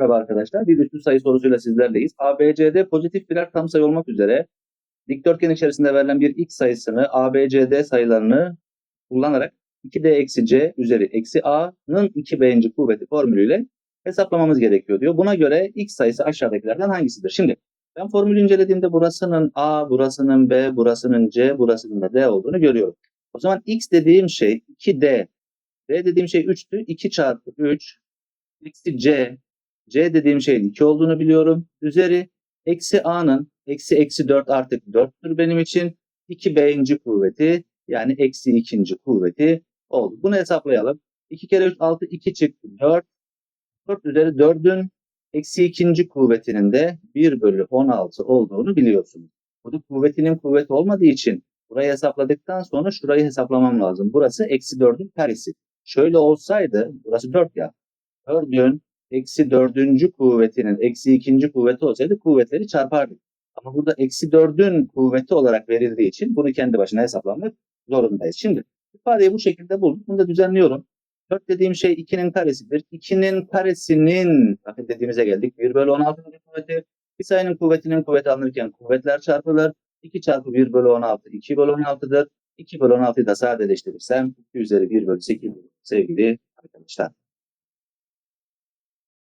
Merhaba arkadaşlar. Bir üstü sayı sorusuyla sizlerleyiz. ABCD pozitif birer tam sayı olmak üzere dikdörtgen içerisinde verilen bir x sayısını ABCD sayılarını kullanarak 2d eksi c üzeri eksi a'nın 2b'inci kuvveti formülüyle hesaplamamız gerekiyor diyor. Buna göre x sayısı aşağıdakilerden hangisidir? Şimdi ben formülü incelediğimde burasının a, burasının b, burasının c, burasının da d olduğunu görüyorum. O zaman x dediğim şey 2d, d dediğim şey 3'tü. 2 çarpı 3 eksi c C dediğim şeyin 2 olduğunu biliyorum. Üzeri eksi A'nın eksi eksi 4 artık 4'tür benim için. 2B'inci kuvveti yani eksi ikinci kuvveti oldu. Bunu hesaplayalım. 2 kere 3 6 2 çıktı 4. 4 üzeri 4'ün eksi ikinci kuvvetinin de 1 bölü 16 olduğunu biliyorsunuz. Burada kuvvetinin kuvveti olmadığı için burayı hesapladıktan sonra şurayı hesaplamam lazım. Burası eksi 4'ün karesi. Şöyle olsaydı burası 4 ya. 4'ün eksi dördüncü kuvvetinin eksi ikinci kuvveti olsaydı kuvvetleri çarpardık. Ama burada eksi dördün kuvveti olarak verildiği için bunu kendi başına hesaplamak zorundayız. Şimdi ifadeyi bu şekilde bulduk. Bunu da düzenliyorum. 4 dediğim şey 2'nin karesidir. 2'nin karesinin bakın dediğimize geldik. 1 bölü 16 kuvveti. Bir sayının kuvvetinin kuvveti alınırken kuvvetler çarpılır. 2 çarpı 1 bölü 16 2 bölü 16'dır. 2 bölü 16'yı da sadeleştirirsem 2 üzeri 1 bölü 8 sevgili arkadaşlar.